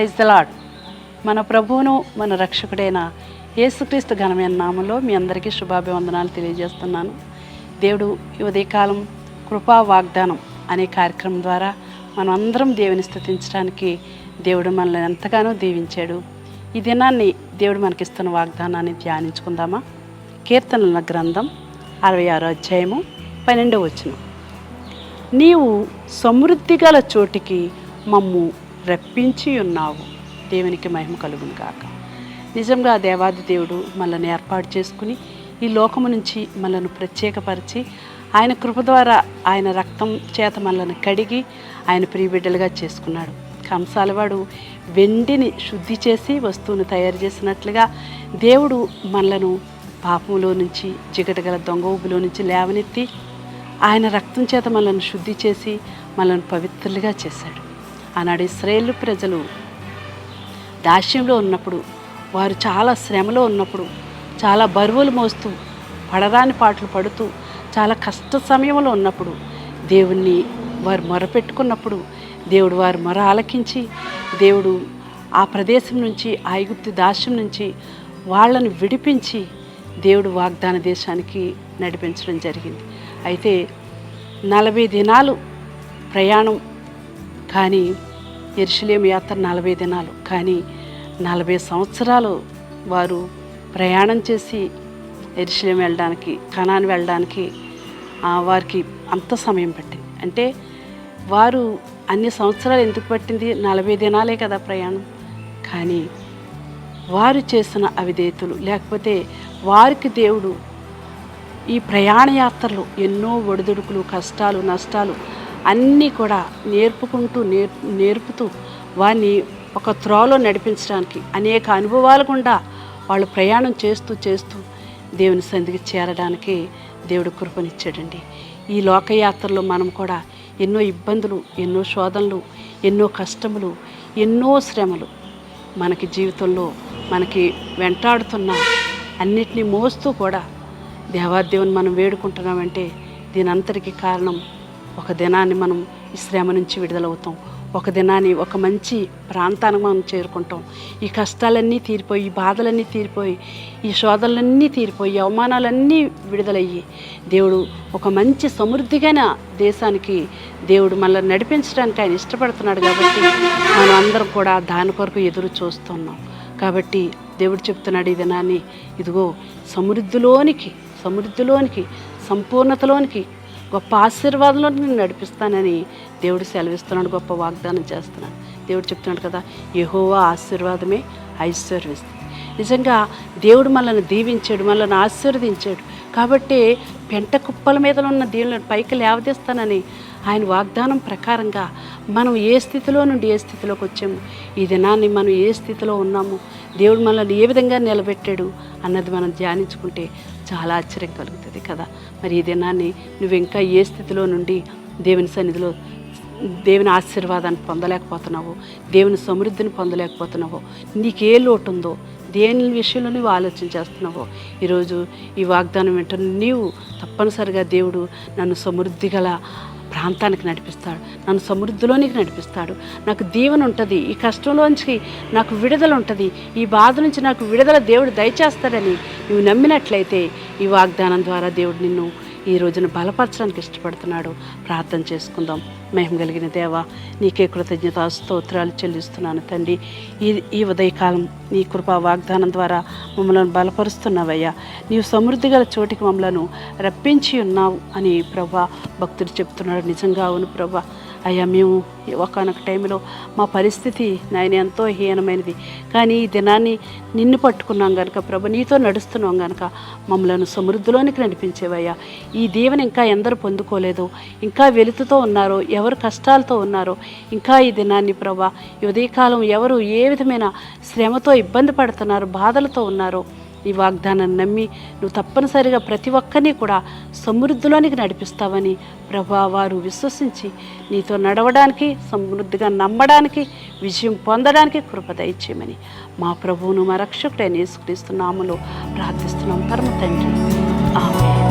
Praise the lord మన ప్రభువును మన రక్షకుడైన యేసుక్రీస్తు ఘనమైన నామంలో మీ అందరికీ శుభాభివందనాలు తెలియజేస్తున్నాను. దేవుడు ఈ ఉదయకాలం కృపా వాగ్దానం అనే కార్యక్రమం ద్వారా మనం అందరం దేవుని స్థుతించడానికి దేవుడు మనల్ని ఎంతగానో దీవించాడు. ఈ దినాన్ని దేవుడు మనకిస్తున్న వాగ్దానాన్ని ధ్యానించుకుందామా? కీర్తనల గ్రంథం అరవై ఆరో అధ్యాయము పన్నెండవ వచనం. నీవు సమృద్ధి గల చోటికి మమ్ము రప్పించి ఉన్నావు. దేవునికి మహిమ కలుగును కాక నిజంగా దేవాది దేవుడు మనల్ని ఏర్పాటు చేసుకుని ఈ లోకము నుంచి మనల్ని ప్రత్యేకపరిచి ఆయన కృప ద్వారా ఆయన రక్తం చేత మనల్ని కడిగి ఆయన ప్రియబిడ్డలుగా చేసుకున్నాడు. కంసాలవాడు వెండిని శుద్ధి చేసి వస్తువును తయారు చేసినట్లుగా దేవుడు మనలను పాపంలో నుంచి జిగటగల దొంగ ఊబిలో నుంచి లేవనెత్తి ఆయన రక్తం చేత మనల్ని శుద్ధి చేసి మనల్ని పవిత్రులుగా చేశాడు. ఆనాడు ఇస్రాయేలు ప్రజలు దాస్యంలో ఉన్నప్పుడు వారు చాలా శ్రమలో ఉన్నప్పుడు చాలా బరువులు మోస్తూ పడరాని పాటలు పడుతూ చాలా కష్ట సమయంలో ఉన్నప్పుడు దేవుణ్ణి వారు మొరపెట్టుకున్నప్పుడు దేవుడు వారు మొర ఆలకించి దేవుడు ఆ ప్రదేశం నుంచి ఆ ఐగుప్తు దాస్యం నుంచి వాళ్ళను విడిపించి దేవుడు వాగ్దాన దేశానికి నడిపించడం జరిగింది. అయితే నలభై దినాలు ప్రయాణం కానీ ఎరుషులేం యాత్ర నలభై దినాలు కానీ నలభై సంవత్సరాలు వారు ప్రయాణం చేసి ఎరుషులేం వెళ్ళడానికి కణాన్ని వెళ్ళడానికి వారికి అంత సమయం పట్టింది. అంటే వారు అన్ని సంవత్సరాలు ఎందుకు పట్టింది? నలభై దినాలే కదా ప్రయాణం. కానీ వారు చేసిన అవిధేతులు లేకపోతే వారికి దేవుడు ఈ ప్రయాణ యాత్రలో ఎన్నో ఒడిదుడుకులు కష్టాలు నష్టాలు అన్నీ కూడా నేర్పుకుంటూ నేర్ నేర్పుతూ వారిని ఒక త్రోలో నడిపించడానికి అనేక అనుభవాలు గుండా వాళ్ళు ప్రయాణం చేస్తూ చేస్తూ దేవుని సంధికి చేరడానికి దేవుడు కృపనిచ్చాడండి. ఈ లోకయాత్రలో మనం కూడా ఎన్నో ఇబ్బందులు ఎన్నో శోధనలు ఎన్నో కష్టములు ఎన్నో శ్రమలు మనకి జీవితంలో మనకి వెంటాడుతున్న అన్నిటినీ మోస్తూ కూడా దేవాదేవుని మనం వేడుకుంటున్నామంటే దీని అంతటికి కారణం ఒక దినాన్ని మనం ఈ శ్రమ నుంచి విడుదలవుతాం. ఒక దినాన్ని ఒక మంచి ప్రాంతానికి మనం చేరుకుంటాం. ఈ కష్టాలన్నీ తీరిపోయి ఈ బాధలన్నీ తీరిపోయి ఈ శోధనలన్నీ తీరిపోయి అవమానాలన్నీ విడుదలయ్యి దేవుడు ఒక మంచి సమృద్ధిగైన దేశానికి దేవుడు మళ్ళీ నడిపించడానికి ఆయన ఇష్టపడుతున్నాడు కాబట్టి మనం అందరం కూడా దాని కొరకు ఎదురు చూస్తున్నాం. కాబట్టి దేవుడు చెప్తున్నాడు ఈ దినాన్ని ఇదిగో సమృద్ధిలోనికి సమృద్ధిలోనికి సంపూర్ణతలోనికి గొప్ప ఆశీర్వాదంలో నేను నడిపిస్తానని దేవుడు సెలవిస్తున్నాడు గొప్ప వాగ్దానం చేస్తున్నాడు. దేవుడు చెప్తున్నాడు కదా యహోవా ఆశీర్వాదమే ఐశ్వర్యస్తుంది. నిజంగా దేవుడు మనల్ని దీవించాడు మనల్ని ఆశీర్వదించాడు. కాబట్టి పెంట కుప్పల మీద ఉన్న దేవుళ్ళని పైకి లేవదీస్తానని ఆయన వాగ్దానం ప్రకారంగా మనం ఏ స్థితిలో నుండి ఏ స్థితిలోకి వచ్చాము ఈ దినాన్ని మనం ఏ స్థితిలో ఉన్నాము దేవుడు మనల్ని ఏ విధంగా నిలబెట్టాడు అన్నది మనం ధ్యానించుకుంటే చాలా ఆశ్చర్యం కలుగుతుంది కదా. మరి ఈ దినాన్ని నువ్వు ఇంకా ఏ స్థితిలో నుండి దేవుని సన్నిధిలో దేవుని ఆశీర్వాదాన్ని పొందలేకపోతున్నావో దేవుని సమృద్ధిని పొందలేకపోతున్నావో నీకే లోటు ఉందో దేని విషయంలో నువ్వు ఆలోచన చేస్తున్నావో ఈరోజు ఈ వాగ్దానం వింటున్న నీవు తప్పనిసరిగా దేవుడు నన్ను సమృద్ధి గల ప్రాంతానికి నడిపిస్తాడు. నన్ను సమృద్ధిలోనికి నడిపిస్తాడు. నాకు దీవెన ఉంటుంది ఈ కష్టంలోంచి నాకు విడుదల ఉంటుంది ఈ బాధ నుంచి నాకు విడుదల దేవుడు దయచేస్తాడని నువ్వు నమ్మినట్లయితే ఈ వాగ్దానం ద్వారా దేవుడు నిన్ను ఈ రోజున బలపరచడానికి ఇష్టపడుతున్నాడు. ప్రార్థన చేసుకుందాం. మేము కలిగిన దేవ నీకే కృతజ్ఞత స్తోత్రాలు చెల్లిస్తున్నాను తండ్రి. ఈ ఈ ఉదయకాలం నీ కృపా వాగ్దానం ద్వారా మమ్మల్ని బలపరుస్తున్నావయ్యా. నీవు సమృద్ధి గల చోటికి మమ్మలను రప్పించి ఉన్నావు అని ప్రభా భక్తుడు చెప్తున్నాడు. నిజంగా అవును ప్రభా. అయ్యా మేము ఒకనొక టైంలో మా పరిస్థితి నాయన ఎంతో హీనమైనది. కానీ ఈ దినాన్ని నిన్ను పట్టుకున్నాం కనుక ప్రభు నీతో నడుస్తున్నాం కనుక మమ్మలను సమృద్ధిలోనికి నడిపించేవయ్యా. ఈ దీవెన ఇంకా ఎందరు పొందుకోలేదు? ఇంకా వెలుతుతో ఉన్నారో ఎవరు కష్టాలతో ఉన్నారో? ఇంకా ఈ దినాన్ని ప్రభా ఉదయకాలం ఎవరు ఏ విధమైన శ్రమతో ఇబ్బంది పడుతున్నారు బాధలతో ఉన్నారో నీ వాగ్దానాన్ని నమ్మి నువ్వు తప్పనిసరిగా ప్రతి ఒక్కరిని కూడా సమృద్ధిలోనికి నడిపిస్తావని ప్రభా వారు విశ్వసించి నీతో నడవడానికి సమృద్ధిగా నమ్మడానికి విజయం పొందడానికి కృప ఇచ్చేయమని మా ప్రభువును మా రక్షకుడైన యేసుక్రీస్తు నామలో ప్రార్థిస్తున్నాం. పరమ తండ్రి. ఆమె